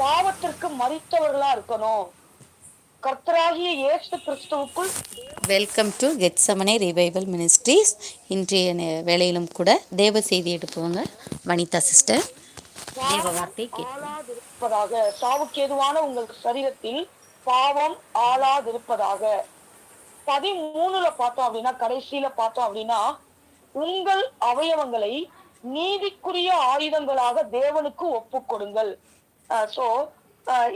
பாவத்திற்கு மறித்தவர்களா இருக்கணும். கர்த்தராகிய இயேசு கிறிஸ்துவுக்குள் welcome to Gethsemane revival ministries இன்றைய வேளையிலும் கூட தேவ செய்தி எடுப்பவங்க வனிதா சிஸ்டர். தேவ வார்த்தை ஆளாதிருப்பதாக சாவுக்கு ஏதுவான உங்கள் சரீரத்தில் பாவம் ஆளாதிருப்பதாக. பதிமூணுல பார்த்தோம் அப்படின்னா கடைசியில பார்த்தோம் அப்படின்னா உங்கள் அவயவங்களை நீதிக்குரிய ஆயுதங்களாக தேவனுக்கு ஒப்பு கொடுங்கள் ஸோ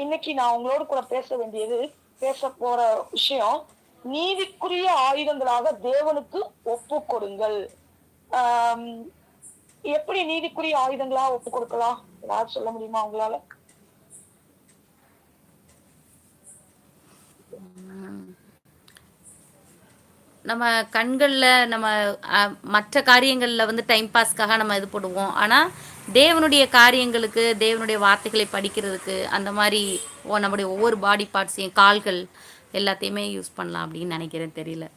இன்னைக்கு நான் உங்களோட கூட பேச வேண்டியது பேச போற விஷயம் நீதிக்குரிய ஆயுதங்களாக தேவனுக்கு ஒப்பு கொடுங்கள். எப்படி நீதிக்குரிய ஆயுதங்களா ஒப்பு கொடுக்கலாம்? ஏதாவது சொல்ல முடியுமா உங்களால? நம்ம கண்களில் நம்ம மற்ற காரியங்களில் வந்து டைம் பாஸ்க்காக நம்ம இது போடுவோம். ஆனால் தேவனுடைய காரியங்களுக்கு தேவனுடைய வார்த்தைகளை படிக்கிறதுக்கு அந்த மாதிரி ஓ நம்முடைய ஒவ்வொரு பாடி பார்ட்ஸையும் கால்கள் எல்லாத்தையுமே யூஸ் பண்ணலாம் அப்படின்னு நினைக்கிறேன். தெரியல.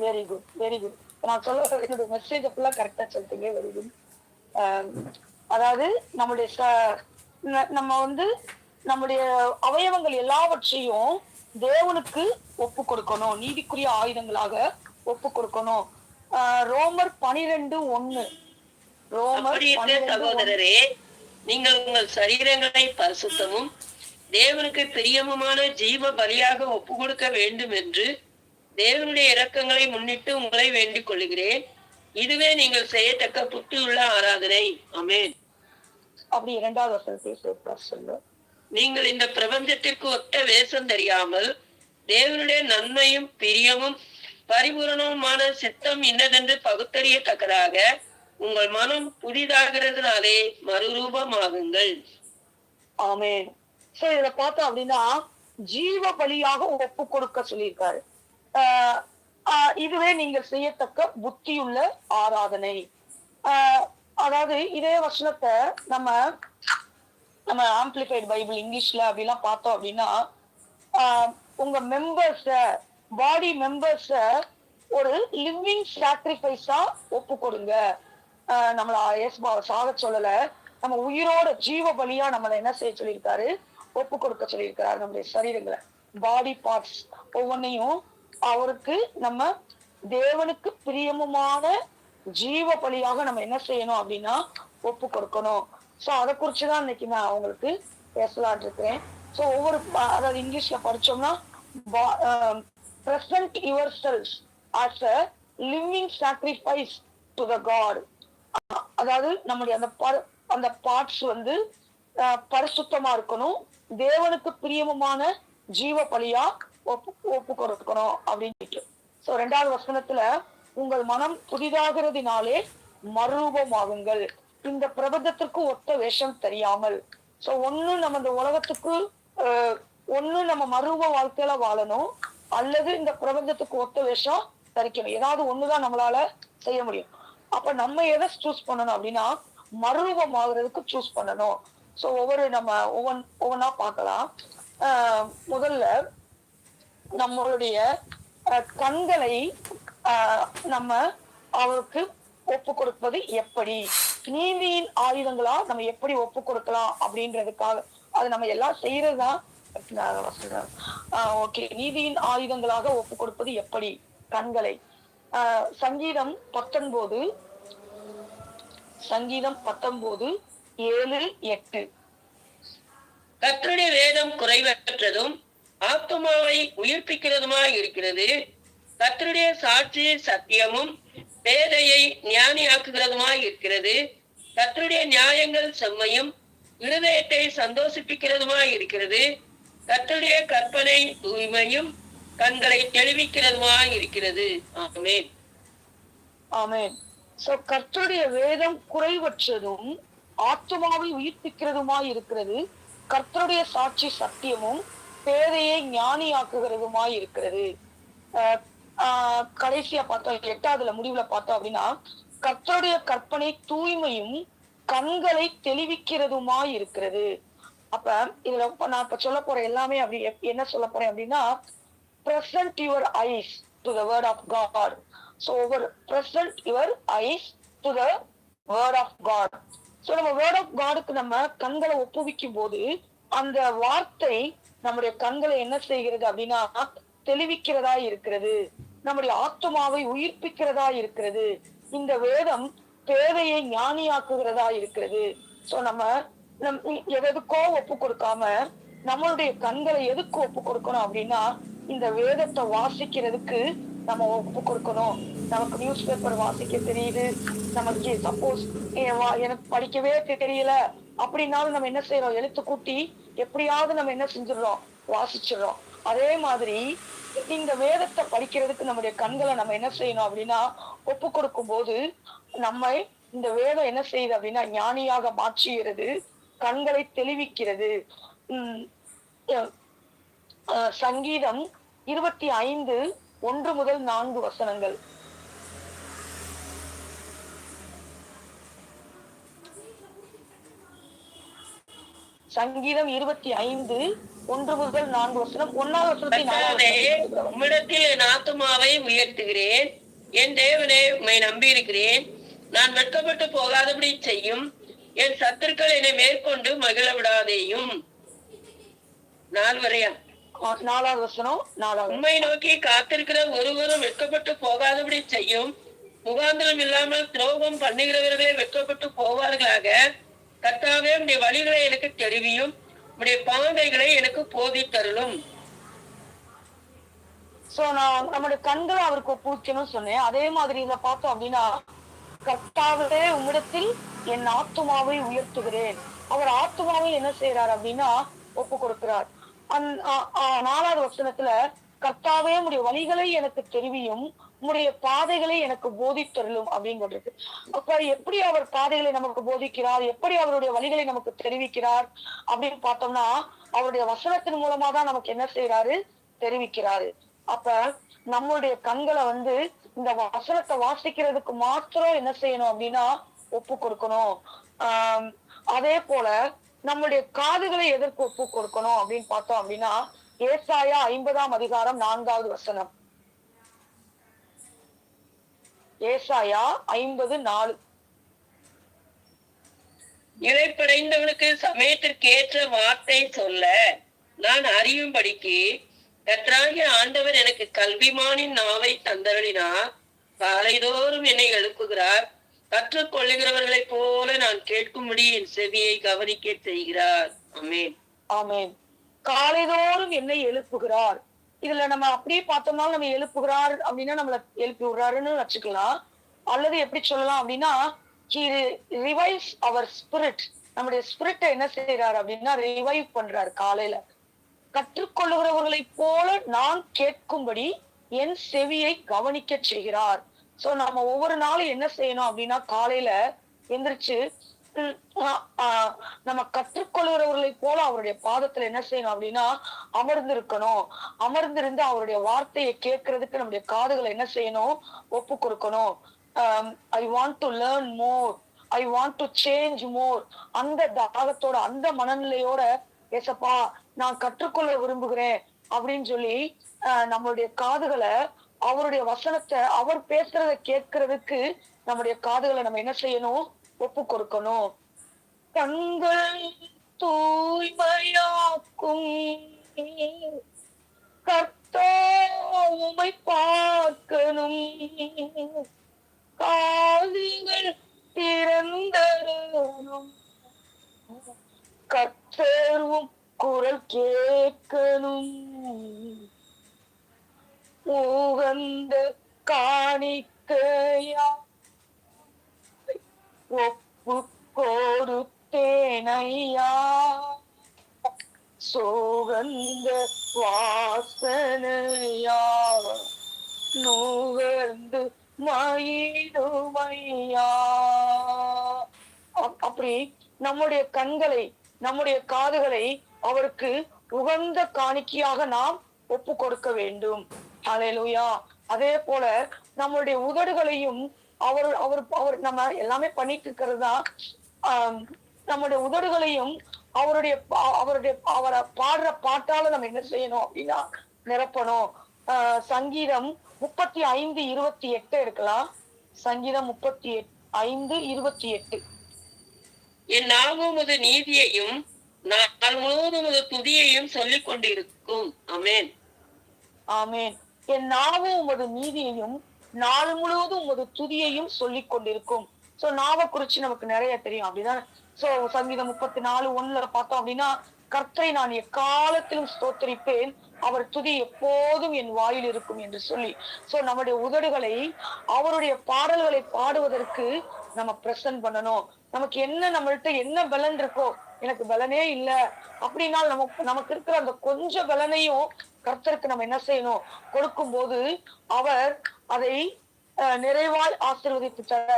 வெரி குட் வெரி குட் நான் சொல்ல என்னோட மெசேஜ் ஃபுல்லா கரெக்டா சொல்லிட்டீங்க. வெரி குட் um, அதாவது நம்முடைய ச- நம்ம வந்து நம்முடைய அவயவங்கள் எல்லாவற்றையும் தேவனுக்கு ஒப்பு கொடுக்கணும். நீதிக்குரிய ஆயுதங்களாக ஒப்பு கொடுக்கணும். ரோமர் பனிரெண்டு ஒன்னு. சகோதரரே நீங்கள் உங்கள் சரீரங்களை பரிசுத்தமும் தேவனுக்கு பிரியமுமான ஜீவ பலியாக ஒப்பு கொடுக்க வேண்டும் என்று தேவனுடைய இரக்கங்களை முன்னிட்டு உங்களை வேண்டிக் கொள்கிறேன் இதுவே நீங்கள் செய்யத்தக்க புத்தியுள்ள ஆராதனை. ஆமென். அப்படி இரண்டாவது வசனத்தை நீங்கள் இந்த பிரபஞ்சத்திற்கு ஒத்த வேஷம் தெரியாமல் தேவனுடைய நன்மையும் பிரியமும் பரிபூரணமுமான சித்தம் இன்னதென்று பகுத்தறியத்தக்கதாக உங்கள் மனம் புதிதாகிறதுனாலே மறுரூபமாகுங்கள். ஆமே சோ இத பார்த்தோம் அப்படின்னா ஜீவ பலியாக ஒப்பு கொடுக்க சொல்லியிருக்காரு. ஆஹ் இதுவே நீங்கள் செய்யத்தக்க புத்தியுள்ள ஆராதனை. ஆஹ் அதாவது இதே வசனத்தை நம்ம நம்ம ஆம்பிளிஃபைட் பைபிள் இங்கிலீஷ்ல அப்படிலாம் பார்த்தோம் அப்படின்னா உங்க மெம்பர்ஸ பாடி மெம்பர்ஸ ஒரு லிவிங் சாக்ரிஃபைஸா ஒப்பு கொடுங்க. நம்மள இயேசுபாவை சாக சொல்லல. நம்ம உயிரோட ஜீவ பலியா நம்மளை என்ன செய்ய சொல்லியிருக்காரு? ஒப்பு கொடுக்க சொல்லியிருக்காரு நம்முடைய சரீரங்களை. பாடி பார்ட்ஸ் ஒவ்வொன்றையும் அவருக்கு நம்ம தேவனுக்கு பிரியமுமான ஜீவ பலியாக நம்ம என்ன செய்யணும் அப்படின்னா ஒப்பு கொடுக்கணும். சோ அதை குறிச்சுதான் இன்னைக்கு நான் அவங்களுக்கு பேசலான் இருக்கிறேன். சோ ஒவ்வொரு அதாவது இங்கிலீஷ்ல படிச்சோம்னா present yourselves as a living sacrifice to the God அதாவது நம்முடைய அந்த அந்த பார்ட்ஸ் வந்து பரிசுத்தமா இருக்கணும். தேவனுக்கு பிரியமுமான ஜீவ பலியா ஒப்பு ஒப்பு கொடுக்கணும் அப்படின்ட்டு சோ ரெண்டாவது வசனத்துல உங்கள் மனம் புதிதாகிறதுனாலே மறுரூபமாகுங்கள். இந்த பிரபஞ்சத்திற்கு ஒத்த வேஷம் தெரியாமல். சோ ஒண்ணு நம்ம இந்த உலகத்துக்கு ஒண்ணு நம்ம மறுரூப வாழ்க்கையில வாழணும் அல்லது இந்த பிரபஞ்சத்துக்கு ஒத்த வேஷம் தரிக்கணும். ஏதாவது ஒண்ணுதான் நம்மளால செய்ய முடியும். அப்ப நம்ம எதை சூஸ் பண்ணணும் அப்படின்னா மறுரூபம் ஆகுறதுக்கு சூஸ் பண்ணணும். சோ ஒவ்வொரு நம்ம ஒவ்வொன் ஒவ்வொன்றா பார்க்கலாம். முதல்ல நம்மளுடைய கண்களை நம்ம அவருக்கு ஒப்பு கொடுப்பது எப்படி? நீதியின் ஆயுதங்களா நம்ம எப்படி ஒப்பு கொடுக்கலாம் அப்படின்றதுக்காக அது நம்ம எல்லாம் செய்யறதுதான் ஓகே நீதியின் ஆயுதங்களாக ஒப்பு கொடுப்பது எப்படி? கண்களை. சங்கீதம் பத்தொன்பது. சங்கீதம் பத்தொன்பது ஏழு எட்டு. கர்த்தருடைய வேதம் குறைவற்றதும் ஆத்துமாவை உயிர்ப்பிக்கிறதுமாய் இருக்கிறது. கத்தருடைய சாட்சி சத்தியமும் பேதையை ஞானியாக்குகிறதுமாய் இருக்கிறது. கத்தருடைய நியாயங்கள் செம்மையும் இருதயத்தை சந்தோஷிப்பிக்கிறதுமாய் இருக்கிறது. கத்தருடைய கற்பனை தூய்மையும் கண்களை தெளிவிக்கிறதுமா இருக்கிறது. ஆமேன். ஆமேன். சோ கர்த்தருடைய வேதம் குறைவற்றதும் ஆத்மாவை உயிர்ப்பிக்கிறதுமாய் இருக்கிறது கர்த்தருடைய சாட்சி சத்தியமும் பேதையை ஞானியாக்குகிறதுமாய் இருக்கிறது. கடைசியா பார்த்தோம் எட்டாவதுல முடிவுல பார்த்தோம் அப்படின்னா கர்த்தருடைய கற்பனை தூய்மையும் கண்களை தெளிவிக்கிறதுமாய் இருக்கிறது. அப்ப இதுல நான் இப்ப சொல்ல போற எல்லாமே அப்படி என்ன சொல்ல போறேன் அப்படின்னா present your eyes to the word of God. So over present your eyes to the word of God. So நம்ம வேர்ட் ஆஃப் காடுக்கு நம்ம கண்களை ஒப்புவிக்கும் போது அந்த வார்த்தை நம்முடைய கண்களை என்ன செய்கிறது அப்படின்னா தெளிவிக்கிறதா இருக்கிறது நம்முடைய ஆத்மாவை உயிர்ப்பிக்கிறதா இருக்கிறது இந்த வேதம் தேவையை ஞானியாக்குகிறதா இருக்கிறது சோ நம்ம நம் எதுக்கோ ஒப்பு கொடுக்காம நம்மளுடைய கண்களை எதுக்கு ஒப்பு கொடுக்கணும் அப்படின்னா இந்த வேதத்தை வாசிக்கிறதுக்கு நம்ம ஒப்பு கொடுக்கணும். நமக்கு நியூஸ் பேப்பர் வாசிக்க தெரியுது. நமக்கு சப்போஸ் எனக்கு படிக்கவே தெரியல. அப்படின்னாலும் நம்ம என்ன செய்யறோம்? எழுத்து கூட்டி எப்படியாவது நம்ம என்ன செஞ்சிடறோம்? வாசிச்சிடுறோம். அதே மாதிரி இந்த வேதத்தை படிக்கிறதுக்கு நம்முடைய கண்களை நம்ம என்ன செய்யணும் அப்படின்னா ஒப்பு கொடுக்கும் போது நம்மை இந்த வேதம் என்ன செய்யுது அப்படின்னா ஞானியாக மாற்றுகிறது கண்களை தெளிவிக்கிறது. உம் சங்கீதம் இருபத்தி ஐந்து ஒன்று முதல் நான்கு வசனங்கள். சங்கீதம் இருபத்தி ஐந்து ஒன்று முதல் நான்கு வசனம். ஒன்னாவது வசனத்தை. உம்மிடத்தில் என் ஆத்துமாவை உயர்த்துகிறேன். என் தேவனே உம்மை நம்பியிருக்கிறேன். நான் வெட்கப்பட்டு போகாதபடி செய்யும். என் சத்துருக்கள் என்னை மேற்கொண்டு மகிழ விடாதேயும். நாள் வரையா நாலாவது வசனம் நாலாவது. உம்மை நோக்கி காத்திருக்கிற ஒருவரும் வெட்கப்பட்டு போகாதபடி செய்யும். முகாந்திரம் இல்லாமல் துரோகம் பண்ணுகிறவர்களே வெட்கப்பட்டு போவார்களாக. கர்த்தாவே உடைய வழிகளை எனக்கு தெரிவியும். உடைய பாதைகளை எனக்கு போதித்தருளும் சோ நான் நம்முடைய கண்களை அவருக்கு ஒப்புவிக்கணும்னு சொன்னேன். அதே மாதிரி இத பார்த்தோம் அப்படின்னா கர்த்தாவே உம்மிடத்தில் என் ஆத்துமாவை உயர்த்துகிறேன். அவர் ஆத்துமாவை என்ன செய்யறார் அப்படின்னா ஒப்பு கொடுக்கிறார். நாலாவது வசனத்துல கர்த்தாவே உடைய வழிகளை எனக்கு தெரிவியும் உம்முடைய பாதைகளை எனக்கு போதித்தருளும் அப்படின்னு அப்ப எப்படி அவர் பாதைகளை நமக்கு போதிக்கிறார்? எப்படி அவருடைய வழிகளை நமக்கு தெரிவிக்கிறார்? அப்படின்னு பார்த்தோம்னா அவருடைய வசனத்தின் மூலமா தான் நமக்கு என்ன செய்யறாரு தெரிவிக்கிறாரு. அப்ப நம்மளுடைய கண்களை வந்து இந்த வசனத்தை வாசிக்கிறதுக்கு மாத்திரம் என்ன செய்யணும் அப்படின்னா ஒப்பு கொடுக்கணும். ஆஹ் அதே போல நம்மளுடைய காதுகளை எதற்கு ஒப்பு கொடுக்கணும் அப்படின்னு பார்த்தோம் அப்படின்னா ஏசாயா ஐம்பதாம் அதிகாரம் நான்காவது வசனம். ஏசாயா ஐம்பது நாலு. இழைப்படைந்தவனுக்கு சமயத்திற்கு ஏற்ற வார்த்தை சொல்ல நான் அறியும்படிக்கு கற்றாகிய ஆண்டவர் எனக்கு கல்விமானின் நாவை தந்தருளினார். காலைதோறும் என்னை எழுப்புகிறார். கற்றுக்கொள்ளுகிறவர்களைப் போல நான் கேட்கும்படி என் செவியை கவனிக்க செய்கிறார். அமேன் ஆமேன். காலைதோறும் என்னை எழுப்புகிறார். இதுல நம்ம அப்படியே பார்த்தோம்னா நம்ம எழுப்புகிறார் அப்படின்னா நம்மள எழுப்பி விடுறாருன்னு வச்சுக்கலாம். அல்லது எப்படி சொல்லலாம் அப்படின்னா ரிவைவ்ஸ் அவர் ஸ்பிரிட் நம்முடைய ஸ்பிரிட்டை என்ன செய்யறாரு அப்படின்னா ரிவைவ் பண்றாரு காலையில. கற்றுக்கொள்ளுகிறவர்களை போல நான் கேட்கும்படி என் செவியை கவனிக்க செய்கிறார். சோ நம்ம ஒவ்வொரு நாளும் என்ன செய்யணும் அப்படின்னா காலையில எந்திரிச்சு ஆஹ், நம்ம கற்றுக்கொள்கிறவர்களை போல அவருடைய பாதத்துல என்ன செய்யணும் அப்படின்னா அமர்ந்திருக்கணும். அமர்ந்திருந்து அவருடைய வார்த்தையை கேட்கறதுக்கு நம்முடைய காதுகளை என்ன செய்யணும்? ஒப்பு கொடுக்கணும். I want to learn more I want to change more அந்த தாகத்தோட அந்த மனநிலையோட ஏசப்பா நான் கற்றுக்கொள்ள விரும்புகிறேன் அப்படின்னு சொல்லி நம்மளுடைய காதுகளை அவருடைய வசனத்தை அவர் பேசுறத கேட்கறதுக்கு நம்முடைய காதுகளை நம்ம என்ன செய்யணும்? ஒப்பு கொடுக்கணும். கண்கள் தூய்மையாக்கும். கர்த்தா உமை பார்க்கணும். காதுகள் திறந்தரும் கர்த்தரும் குரல் கேட்கணும். உகந்த காணிக்கையா ஒப்பு கொடுத்தேனையா சுகந்த வாசனையா? நுகர்ந்து அப்படி நம்முடைய கண்களை நம்முடைய காதுகளை அவருக்கு உகந்த காணிக்கையாக நாம் ஒப்பு கொடுக்க வேண்டும். ஹalleluya அதே போல நம்மளுடைய உதடுகளையும் அவர் அவர் அவர் நம்ம எல்லாமே பண்ணிட்டு இருக்கிறது? தான் ஆம், நம்முடைய உதடுகளையும் அவருடைய அவருடைய அவரை பாடுற பாட்டால நம்ம என்ன செய்யணும் அப்படின்னா நிரப்பணும். சங்கீதம் முப்பத்தி ஐந்து இருபத்தி எட்டு இருக்கலாம் சங்கீதம் முப்பத்தி எட் ஐந்து இருபத்தி எட்டு. என் நாவும் உமது நீதியையும் நாள் முழுவதும் துதியையும் சொல்லிக் கொண்டிருக்கும் அமேன் ஆமென். என் நாவும் உமது நீதியையும் நாள் முழுவதும் உமது துதியையும் சொல்லிக் கொண்டிருக்கும். சோ நாவை குறிச்சு நமக்கு நிறைய தெரியும். அப்படிதான் சோ சங்கீதம் முப்பத்தி நாலு ஒண்ணுல பார்த்தோம் அப்படின்னா கர்த்தரை நான் எக்காலத்திலும் ஸ்தோத்தரிப்பேன். அவர் துதி எப்போதும் என் வாயில் இருக்கும் என்று சொல்லி. சோ நம்முடைய உதடுகளை அவருடைய பாடல்களை பாடுவதற்கு நம்ம பிரசன்ட் பண்ணணும். நமக்கு என்ன நம்மள்ட்ட என்ன பலன் இருக்கோ எனக்கு பலனே இல்ல அப்படின்னா நமக்கு நமக்கு இருக்கிற அந்த கொஞ்ச பலனையும் கர்த்தருக்கு நம்ம என்ன செய்யணும்? கொடுக்கும் போது அவர் அதை நிறைவாய் ஆசீர்வதித்து தர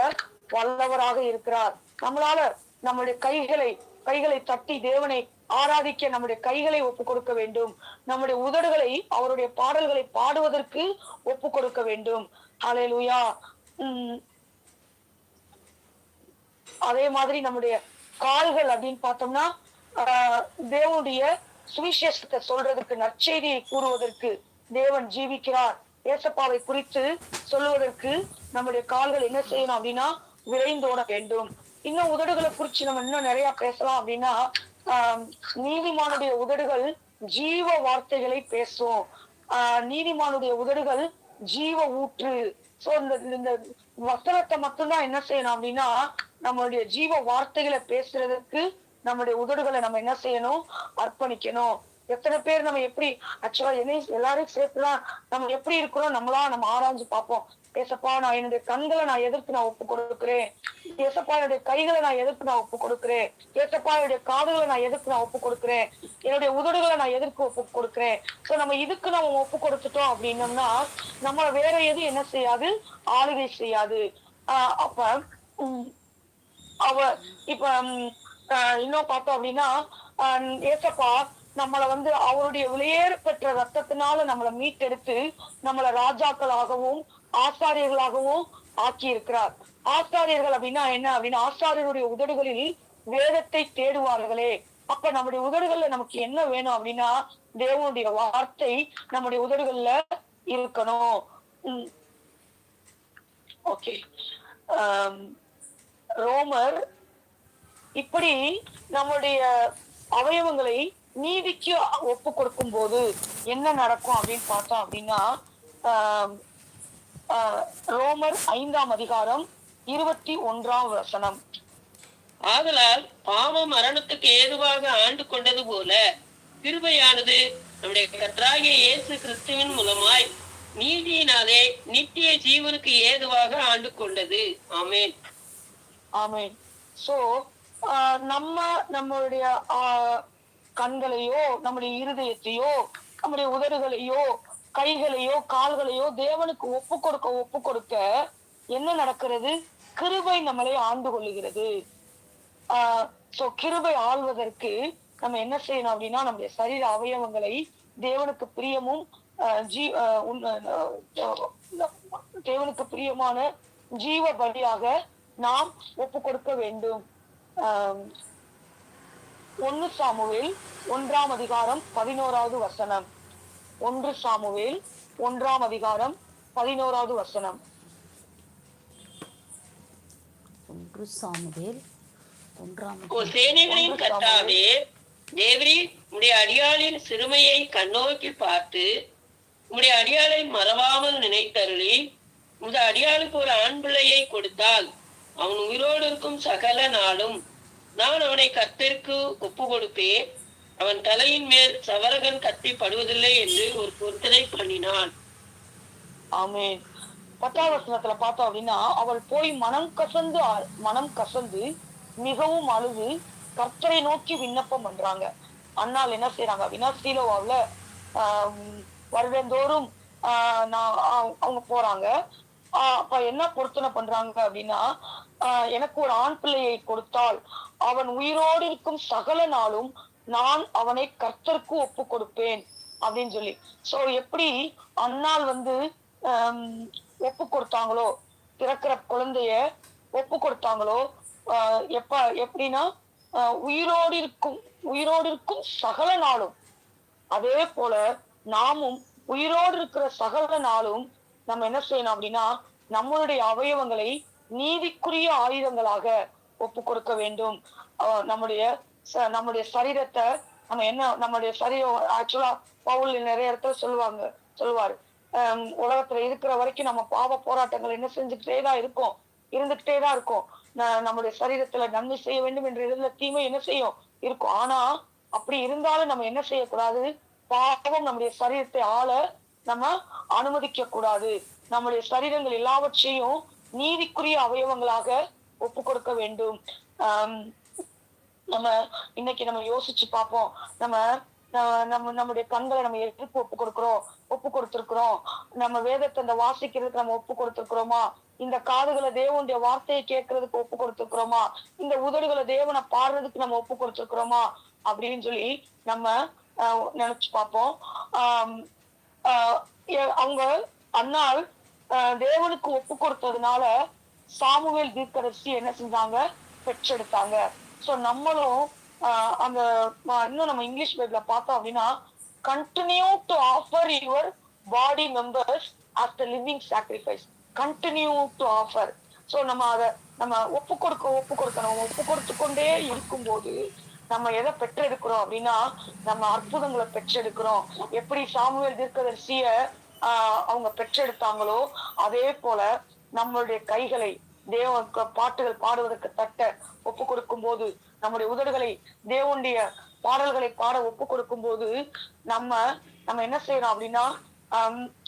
வல்லவராக இருக்கிறார். நம்மளால நம்முடைய கைகளை கைகளை தட்டி தேவனை ஆராதிக்க நம்முடைய கைகளை ஒப்பு கொடுக்க வேண்டும். நம்முடைய உதடுகளை அவருடைய பாடல்களை பாடுவதற்கு ஒப்பு கொடுக்க வேண்டும். அலையலுயா உம் அதே மாதிரி நம்முடைய கால்கள் அப்படின்னு பார்த்தோம்னா ஆஹ், தேவனுடைய சுவிசேஷத்தை சொல்றதுக்கு நற்செய்தியை கூறுவதற்கு தேவன் ஜீவிக்கிறார். ஏசப்பாவை குறித்து சொல்லுவதற்கு நம்முடைய கால்கள் என்ன செய்யணும் அப்படின்னா விரைந்தோட வேண்டும். இன்னும் உதடுகளை குறிச்சு நம்ம இன்னும் நிறைய பேசலாம் அப்படின்னா ஆஹ், நீதிமானுடைய உதடுகள் ஜீவ வார்த்தைகளை பேசும். ஆஹ், நீதிமானுடைய உதடுகள் ஜீவ ஊற்று. சோ இந்த இந்த வசனத்தை மட்டும்தான் என்ன செய்யணும் அப்படின்னா நம்மளுடைய ஜீவ வார்த்தைகளை பேசுறதுக்கு நம்மளுடைய உதடுகளை நம்ம என்ன செய்யணும்? அர்ப்பணிக்கணும். எத்தனை பேர் நம்ம எப்படி ஆக்சுவலா என்ன எல்லாரையும் சேர்த்துதான் நம்ம எப்படி இருக்கிறோம்? நம்மளா நம்ம ஆராய்ஞ்சு பார்ப்போம். ஏசப்பா நான் என்னுடைய கண்களை நான் எதிர்த்து நான் ஒப்பு கொடுக்குறேன். ஏசப்பா என்னுடைய கைகளை நான் எதிர்த்து நான் ஒப்பு கொடுக்குறேன். ஏசப்பா என்னுடைய காதுகளை நான் எதிர்த்து நான் ஒப்பு கொடுக்குறேன். என்னுடைய உதடுகளை நான் எதிர்க்கு ஒப்பு கொடுக்குறேன். சோ நம்ம இதுக்கு நம்ம ஒப்பு கொடுத்துட்டோம் அப்படின்னம்னா நம்ம வேற எதுவும் என்ன செய்யாது? ஆளுகை செய்யாது. ஆஹ் அப்ப உம், அவ இப்ப இன்னும் பார்த்தோம் அப்படின்னா ஏசப்பா நம்மளை வந்து அவருடைய வெளியேற பெற்ற ரத்தத்தினால நம்மளை மீட்டெடுத்து நம்மள ராஜாக்களாகவும் ஆசாரியர்களாகவும் ஆக்கி இருக்கிறார் ஆசாரியர்கள் அப்படின்னா என்ன அப்படின்னா ஆசாரியருடைய உதடுகளில் வேதத்தை தேடுவார்களே. அப்ப நம்முடைய உதடுகள்ல நமக்கு என்ன வேணும் அப்படின்னா தேவனுடைய வார்த்தை நம்முடைய உதடுகள்ல இருக்கணும். Um okay. ரோமர் இப்படி நம்முடைய அவயவங்களை நீதிக்கு ஒப்பு கொடுக்கும் போது என்ன நடக்கும் அப்படின்னு பார்த்தோம் அப்படின்னா ரோமர் ஐந்தாம் அதிகாரம் இருபத்தி ஒன்றாம் வசனம். ஆதலால் பாவம் மரணத்துக்கு ஏதுவாக ஆண்டு கொண்டது போல கிருபையானது நம்முடைய கர்த்தராகிய இயேசு கிறிஸ்துவின் மூலமாய் நீதியினாலே நித்திய ஜீவனுக்கு ஏதுவாக ஆண்டு கொண்டது. ஆமென். ஆமென். சோ நம்ம நம்மளுடைய கண்களையோ நம்முடைய இருதயத்தையோ நம்முடைய உதடுகளையோ கைகளையோ கால்களையோ தேவனுக்கு ஒப்பு கொடுக்க ஒப்பு கொடுக்க என்ன நடக்கிறது? கிருபை நம்மளை ஆண்டு கொள்ளுகிறது. சோ கிருபை ஆள்வதற்கு நம்ம என்ன செய்யணும் அப்படின்னா நம்முடைய சரீர அவயவங்களை தேவனுக்கு பிரியமும் ஜீ தேவனுக்கு பிரியமான ஜீவ பலியாக நாம் ஒப்பு கொடுக்க வேண்டும். ஒன்னு சாமுவேல் ஒன்றாம் அதிகாரம் பதினோராவது வசனம். ஒன்று சாமுவேல் ஒன்றாம் அதிகாரம் பதினோராவது வசனம். ஒன்று சாமுவேல் ஒன்றாம் ஓ சேனைகளின் கர்த்தாவே தேவரீ உடைய அடியாளின் சிறுமையை கண்ணோக்கி பார்த்து உடைய அடியாளை மறவாமல் நினைத்தருளி உமது அடியாளுக்கு ஒரு ஆண் பிள்ளையை கொடுத்தால் அவன் உயிரோடு இருக்கும் சகல நாளும் நான் அவனை கத்திற்கு ஒப்பு கொடுப்பேன் அவன் தலையின் மேல் சவரகன் கத்தி படுவதில்லை என்று ஒரு பொருத்தனை பண்ணினான். ஆமென். பத்தாவது வசனத்துல பார்த்தோம் அப்படின்னா அவள் போய் மனம் கசந்து மனம் கசந்து மிகவும் அழுது கர்த்தரை நோக்கி விண்ணப்பம் பண்றாங்க. அண்ணால் என்ன செய்யறாங்க அப்படின்னா சீலோவாவுல ஆஹ் வருடந்தோறும் ஆஹ் நான் அவங்க- போறாங்க. அப்ப என்ன பொருத்தனை பண்றாங்க அப்படின்னா எனக்கு ஒரு ஆண் பிள்ளையை கொடுத்தால் அவன் உயிரோடு இருக்கும் சகல நாளும் நான் அவனை கர்த்தருக்கு ஒப்பு கொடுப்பேன் அப்படின்னு சொல்லி. சோ எப்படி அன்னால் வந்து ஒப்பு கொடுத்தாங்களோ பிறக்கிற குழந்தைய ஒப்பு கொடுத்தாங்களோ எப்ப எப்படின்னா உயிரோடு இருக்கும் உயிரோடு இருக்கும் சகல நாளும். அதே போல நாமும் உயிரோடு இருக்கிற சகல நாளும் நம்ம என்ன செய்யணும் அப்படின்னா நம்மளுடைய அவயவங்களை நீதிக்குரிய ஆயுதங்களாக ஒப்பு கொடுக்க வேண்டும். ஆஹ் நம்முடைய ச- நம்முடைய சரீரத்தை நம்ம என்ன நம்முடைய சரீரம் ஆக்சுவலா பவுல் நிறைய இடத்துல சொல்லுவாங்க சொல்லுவாரு. உலகத்துல இருக்கிற வரைக்கும் நம்ம பாவ போராட்டங்கள் என்ன செஞ்சுக்கிட்டே தான் இருக்கும். இருந்துகிட்டே தான் இருக்கும். ந- நம்முடைய சரீரத்துல நன்மை செய்ய வேண்டும் என்ற இருந்த தீமை என்ன செய்யும்? இருக்கும். ஆனா அப்படி இருந்தாலும் நம்ம என்ன செய்யக்கூடாது? பாவம் நம்முடைய சரீரத்தை ஆள நம்ம அனுமதிக்க கூடாது நம்முடைய சரீரங்கள் எல்லாவற்றையும் நீதிக்குரிய அவயவங்களாக ஒப்பு கொடுக்க வேண்டும் நம்ம இன்னைக்கு நம்ம யோசிச்சு பார்ப்போம். நம்ம நம்ம- நம்ம நம்முடைய கண்களை நம்ம எதிர்ப்பு ஒப்பு கொடுக்கிறோம் ஒப்பு கொடுத்திருக்கிறோம் நம்ம வேதத்தை அந்த வாசிக்கிறதுக்கு நம்ம ஒப்பு கொடுத்திருக்கிறோமா இந்த காதுகளை தேவனுடைய வார்த்தையை கேட்கறதுக்கு ஒப்பு கொடுத்திருக்கிறோமா இந்த உதடுகளை தேவனை பாடுறதுக்கு நம்ம ஒப்பு கொடுத்திருக்கிறோமா அப்படின்னு சொல்லி நம்ம நினைச்சு பார்ப்போம். ஆஹ், அவங்க அண்ணாள் தேவனுக்கு ஒப்பு கொடுத்ததுனால சாமுவேல் தீர்க்கதர்சி என்ன செஞ்சாங்க? பெற்றெடுத்தாங்க. சோ நம்மளும் அந்த இன்னும் நம்ம இங்கிலீஷ் பைபிள பார்த்தோம் அப்படின்னா continue to offer your body members as the living sacrifice continue to offer so நம்ம அத நம்ம ஒப்பு கொடுக்க ஒப்பு கொடுக்கணும் ஒப்பு கொடுத்து கொண்டே இருக்கும்போது நம்ம எதை பெற்றெடுக்கிறோம் அப்படின்னா நம்ம அற்புதங்களை பெற்றெடுக்கிறோம். எப்படி சாமுவேல் தீர்க்கதர்சிய அவங்க பெற்றெடுத்தாங்களோ அதே போல நம்மளுடைய கைகளை தேவனுக்கு பாட்டுகள் பாடுவதற்கு தட்ட ஒப்பு கொடுக்கும் போது நம்முடைய உதடுகளை தேவனுடைய பாடல்களை பாட ஒப்பு கொடுக்கும் போது நம்ம நம்ம என்ன செய்யறோம் அப்படின்னா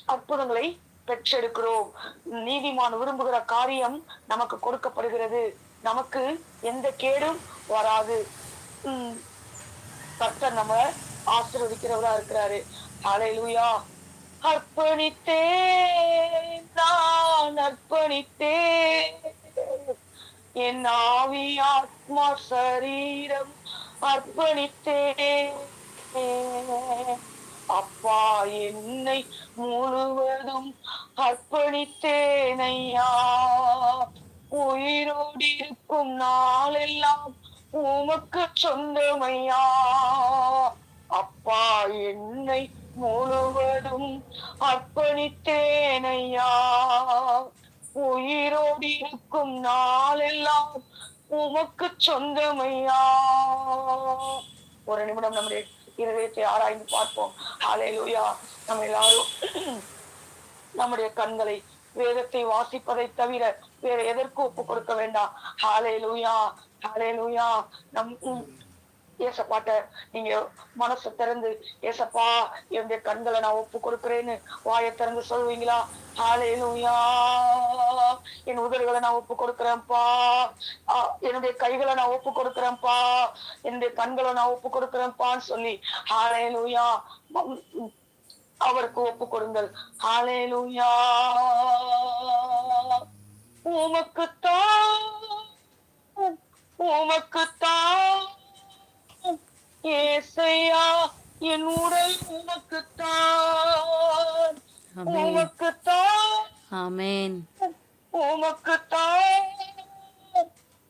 அற்புதங்களை பெற்றெடுக்கிறோம். நீதிமான் விரும்புகிற காரியம் நமக்கு கொடுக்கப்படுகிறது. நமக்கு எந்த கேடும் வராது. உம் கர்த்தர் நம்ம ஆசீர்வதிக்கிறவரா இருக்கிறாரு. ஹalleluya. அர்ப்பணித்தேன் நான் அர்ப்பணித்தேன். என் ஆவி ஆத்மா சரீரம் அர்ப்பணித்தேன். அப்பா என்னை முழுவதும் அர்ப்பணித்தேன் ஐயா. உயிரோடு இருக்கும் நாளெல்லாம் உமக்கு சொந்தமையா அப்பா என்னை முழுவதும் அர்ப்பணித்தேனையா. உயிரோடு இருக்கும் நாளெல்லாம் உமக்கு சொந்தமையா. ஒரு நிமிடம் நம்முடைய இருதயத்தை ஆராய்ந்து பார்ப்போம். ஹalleluya. நம்ம எல்லாரும் நம்முடைய கண்களை வேதத்தை வாசிப்பதை தவிர வேற எதற்கு ஒப்பு கொடுக்க வேண்டாம். ஹalleluya. ஹalleluya. நம் உம், ஏசப்பாட்ட நீங்க மனசை திறந்து ஏசப்பா என்னுடைய கண்களை நான் ஒப்பு கொடுக்கிறேன்னு வாயை திறந்து சொல்வீங்களா ஹalleluya என் உதடுகளை நான் ஒப்பு கொடுக்கிறேன்ப்பா. என்னுடைய கைகளை நான் ஒப்பு கொடுக்கிறேன்ப்பா. என்னுடைய கண்களை நான் ஒப்பு கொடுக்கிறேன்ப்பான்னு சொல்லி ஹாலே உம், அவருக்கு ஒப்பு கொடுங்கள். ஹalleluya உமக்குத்தான் உமக்குத்தான் ஏசையா என் உடல் உமக்குத்தான். உமக்குத்தான். ஆமென். உமக்குத்தான்.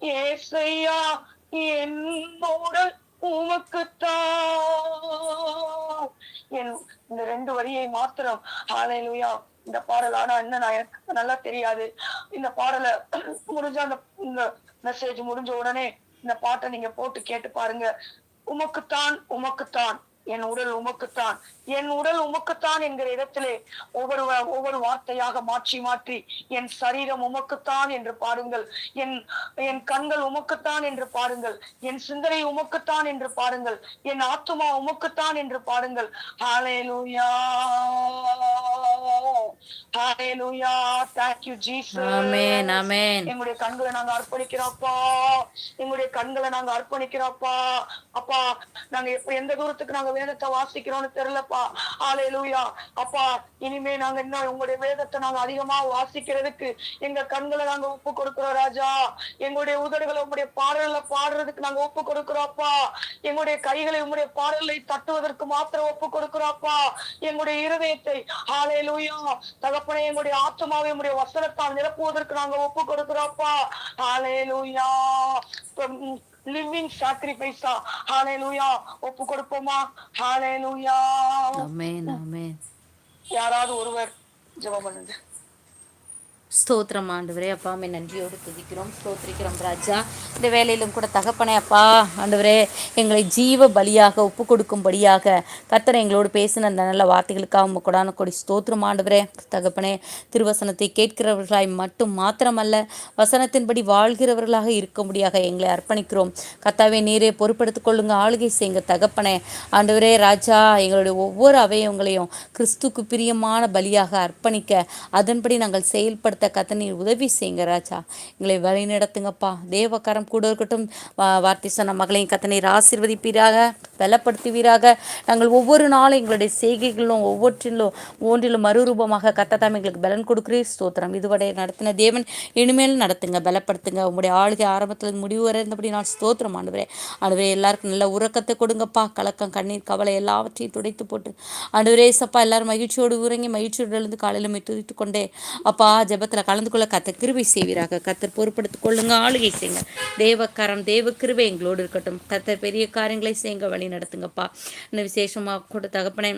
ஏசையா என் உடல் உமக்குத்தான். என் இந்த ரெண்டு வரியை மாத்திரம். ஹalleluya. இந்த பாடல் ஆனா என்ன நான் எனக்கு நல்லா தெரியாது. இந்த பாடலை முடிஞ்ச அந்த இந்த மெசேஜ் முடிஞ்ச உடனே இந்த பாட்டை நீங்க போட்டு கேட்டு பாருங்க. உமக்குத்தான் உமக்குத்தான். என் உடல் உமக்குத்தான் என் உடல் உமக்குத்தான் என்கிற இடத்திலே ஒவ்வொரு ஒவ்வொரு வார்த்தையாக மாற்றி மாற்றி என் சரீரம் உமக்குத்தான் என்று பாடுங்கள். என் என் கண்கள் உமக்குத்தான் என்று பாடுங்கள். என் சிந்தனை உமக்குத்தான் என்று பாடுங்கள். என் ஆத்துமா உமக்குத்தான் என்று பாடுங்கள். ஹalleluya ஹalleluya thank you jesus. ஆமென் ஆமென் எங்களுடைய கண்களை நாங்க அர்ப்பணிக்கிறோம்ப்பா எங்களுடைய கண்களை நாங்க அர்ப்பணிக்கிறோம்ப்பா அப்பா நாங்க எந்த தூரத்துக்கு நாங்க வேதத்தை வாசிக்கிறோம்னு தெரியலப்பா. ஆலையிலூயா அப்பா இனிமே நாங்க இன்னும் உங்களுடைய வேதத்தை நாங்க அதிகமா வாசிக்கிறதுக்கு எங்க கண்களை நாங்க ஒப்பு கொடுக்கிறோம் ராஜா. எங்களுடைய உதடுகளை உங்களுடைய பாடல்களை பாடுறதுக்கு நாங்க ஒப்பு கொடுக்கிறோம்ப்பா. எங்களுடைய கைகளை உங்களுடைய பாடல்களை தட்டுவதற்கு மாத்திரம் ஒப்பு கொடுக்கிறோம்ப்பா. எங்களுடைய இருதயத்தை ஆலையிலூயா தகப்பனை எங்களுடைய ஆத்மாவை உங்களுடைய வசனத்தால் நிரப்புவதற்கு நாங்க ஒப்பு கொடுக்கிறோம்ப்பா. ஆலையிலூயா லிவிங் சாக்ரிஃபைஸா ஹalleluya ஒப்பு கொடுப்போமா ஹalleluya ஆமென் ஆமென் யாராவது ஒருவர் ஜெபம் பண்ணுங்க. ஸ்தோத்திரம் ஆண்டவரே. அப்பா அம்மை நன்றியோடு துதிக்கிறோம் ஸ்தோத்திரிக்கிறோம் ராஜா. இந்த வேலையிலும் கூட தகப்பனே அப்பா ஆண்டவரே எங்களை ஜீவ பலியாக ஒப்பு கொடுக்கும்படியாக கத்தனை எங்களோடு பேசின அந்த நல்ல வார்த்தைகளுக்காக உங்க கொடான கொடி ஸ்தோத்திரம் ஆண்டவரே. தகப்பனே திருவசனத்தை கேட்கிறவர்களாய் மட்டும் மாத்திரமல்ல வசனத்தின்படி வாழ்கிறவர்களாக இருக்கும்படியாக எங்களை அர்ப்பணிக்கிறோம். கத்தாவே நீரே பொறுப்படுத்திக் கொள்ளுங்க ஆளுகை செய்யுங்க தகப்பனே. ஆண்டவரே ராஜா எங்களுடைய ஒவ்வொரு அவயவங்களையும் கிறிஸ்துக்கு பிரியமான பலியாக அர்ப்பணிக்க அதன்படி நாங்கள் செயல்படுத்த கத்த நீர் உதவி செய்யுங்க ராஜா. எங்களை வழி நடத்துங்கப்பா தேவக்கரம் கூட இருக்கட்டும். வார்த்தை சொன்ன மகளையும் கத்த நீர் ஆசீர்வதிப்பீராக. பலப்படுத்துவீராக. நாங்கள் ஒவ்வொரு நாளும் எங்களுடைய செய்கைகளிலும் ஒவ்வொற்றிலும் ஒன்றிலும் மறுரூபமாக கத்தத்தாம் எங்களுக்கு பலன் கொடுக்குறீர். ஸ்தோத்திரம். இதுவரை நடத்தின தேவன் இனிமேல் நடத்துங்க பலப்படுத்துங்க. உங்களுடைய ஆளுகை ஆரம்பத்தில் முடிவு வரை இருந்தபடி நான் ஸ்தோத்திரம் ஆண்டுவரே. ஆண்டுவரே எல்லாருக்கும் நல்ல உறக்கத்தை கொடுங்கப்பா. கலக்கம் கண்ணீர் கவலை எல்லாவற்றையும் துடைத்து போட்டு. ஆண்டுவரே சப்பா எல்லாரும் மகிழ்ச்சியோடு உறங்கி மகிழ்ச்சியோடு எழுந்து காலையில் துதித்து கொண்டே. அப்பா ஜெபத்தில் கலந்து கொள்ள கத்த கிருபை செய்வீராக. கத்தர் பொறுப்படுத்திக் கொள்ளுங்க ஆளுகை செய்யுங்க. தேவக்கரம் தேவ கிருபை எங்களோடு இருக்கட்டும். கத்தர் பெரிய காரியங்களை செய்யுங்க வழி நடத்துங்கப்பா. இன்னும் விசேஷமாக கூட தகப்பனே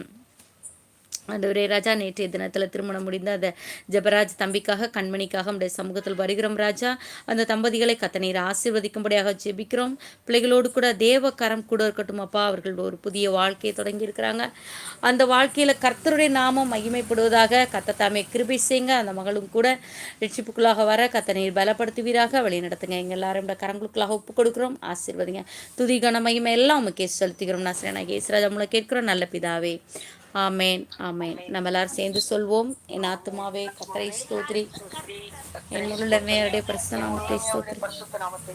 ஆண்டவரே ராஜா நேற்றைய தினத்தில் திருமணம் முடிந்த அந்த ஜெபராஜ் தம்பிக்காக கண்மணிக்காக நம்முடைய சமூகத்தில் வருகிறோம் ராஜா. அந்த தம்பதிகளை கத்தனீர் ஆசீர்வதிக்கும்படியாக ஜெபிக்கிறோம். பிள்ளைகளோடு கூட தேவ கரம் கூட இருக்கட்டும் அப்பா. அவர்கள் ஒரு புதிய வாழ்க்கையை தொடங்கி இருக்கிறாங்க அந்த வாழ்க்கையில் கர்த்தருடைய நாமம் மகிமைப்படுவதாக கத்தத்தாமே கிருபை செய்யுங்க. அந்த மகளும் கூட ரட்சிப்புக்குள்ளாக வர கத்தனீர் பலப்படுத்துவீராக. வழி நடத்துங்க. எங்க எல்லாரும் கரங்களுக்குள்ளாக ஒப்பு கொடுக்குறோம். ஆசீர்வதிங்க. துதி கண மகிமை எல்லாம் உமக்கே செலுத்துகிறோம். நான் கேஸ்ராஜா மூலம் கேட்கிறோம். நல்ல பிதாவே ஆமேன் ஆமேன். நம்ம எல்லாரும் சேர்ந்து சொல்வோம். என் ஆத்மாவே கத்தரை ஸ்தோத்ரி என் உள்ளமே அவருடைய பிரசனாமத்தை ஸ்தோத்ரி